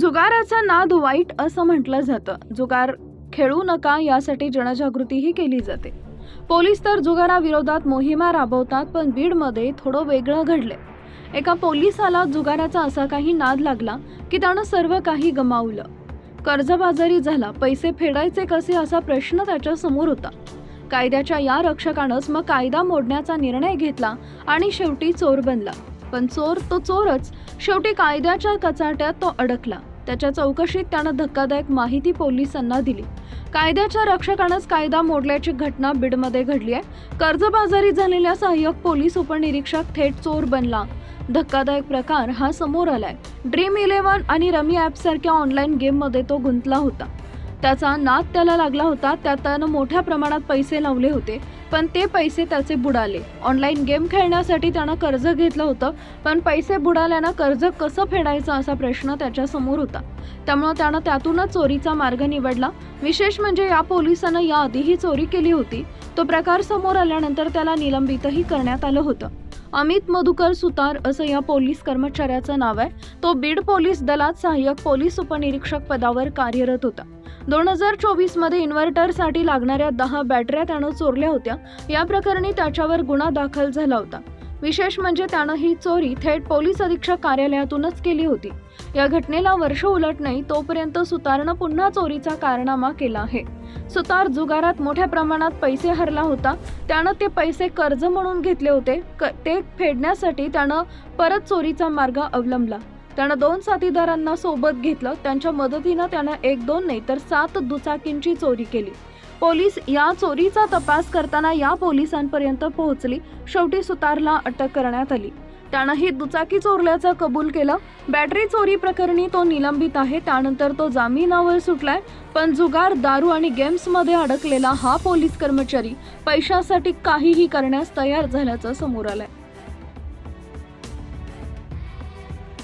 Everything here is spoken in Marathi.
जुगाराचा नाद वाईट असं म्हटलं जातं. जुगार खेळू नका यासाठी जनजागृतीही केली जाते. पोलीस तर जुगाराविरोधात मोहिमा राबवतात पण बीडमध्ये थोडं वेगळं घडलंय. एका पोलिसाला जुगाराचा असा काही नाद लागला की त्यानं सर्व काही गमावलं. कर्जबाजारी झाला. पैसे फेडायचे कसे असा प्रश्न त्याच्यासमोर होता. कायद्याच्या या रक्षकानंच मग कायदा मोडण्याचा निर्णय घेतला आणि शेवटी चोर बनला. पण चोर तो चोरच. शेवटी कायद्याच्या कचाट्यात तो अडकला. त्याच्या चौकशीत त्यानं धक्कादायक माहिती पोलिसांना दिली. कायद्याच्या रक्षकानंच कायदा मोडल्याची घटना बीडमध्ये घडली आहे कर्जबाजारी झालेल्या सहाय्यक पोलीस उपनिरीक्षक थेट चोर बनला. धक्कादायक प्रकार हा समोर आलाय. ड्रीम इलेव्हन आणि रमी ॲपसारख्या ऑनलाईन गेममध्ये तो गुंतला होता. त्याचा नाद त्याला लागला होता त्यात त्यानं मोठ्या प्रमाणात पैसे लावले होते पण ते पैसे त्याचे बुडाले. ऑनलाईन गेम खेळण्यासाठी त्यानं कर्ज घेतलं होतं पण पैसे बुडाल्यानं कर्ज कसं फेडायचं असा प्रश्न त्याच्यासमोर होता. त्यामुळं त्यानं त्यातूनच चोरीचा मार्ग निवडला. विशेष म्हणजे या पोलिसानं याआधीही चोरी केली होती. तो प्रकार समोर आल्यानंतर त्याला निलंबितही करण्यात आलं होतं. अमित मधुकर सुतार असं या पोलीस कर्मचाऱ्याचं नाव आहे. तो बीड पोलीस दलात सहाय्यक पोलीस उपनिरीक्षक पदावर कार्यरत होता. दोन हजार चोवीसमध्ये इन्व्हर्टरसाठी लागणाऱ्या दहा बॅटऱ्या त्यानं चोरल्या होत्या. या प्रकरणी त्याच्यावर गुन्हा दाखल झाला होता. विशेष म्हणजे त्यानं ही चोरी थेट पोलीस अधीक्षक कार्यालयातूनच केली होती. या घटनेला वर्ष उलट नाही तोपर्यंत सुतारनं पुन्हा चोरीचा कारनामा केला आहे. सुतार जुगारात मोठ्या प्रमाणात पैसे हरला होता. त्यानं ते पैसे कर्ज म्हणून घेतले होते. क- ते फेडण्यासाठी त्यानं परत चोरीचा मार्ग अवलंबला. त्यानं दोन साथीदारांना सोबत घेतलं. त्यांच्या मदतीनं त्यानं एक दोन नाही तर सात दुचाकींची चोरी केली. पोलीस या चोरीचा तपास करताना या पोलिसांपर्यंत पोहोचली. शेवटी सुतारला अटक करण्यात आली. त्यानं ही दुचाकी चोरल्याचं कबूल केलं. बॅटरी चोरी प्रकरणी तो निलंबित आहे. त्यानंतर तो जामिनावर सुटलाय. पण जुगार दारू आणि गेम्समध्ये अडकलेला हा पोलीस कर्मचारी. पैशासाठी काहीही करण्यास तयार झाल्याचं समोर आलंय.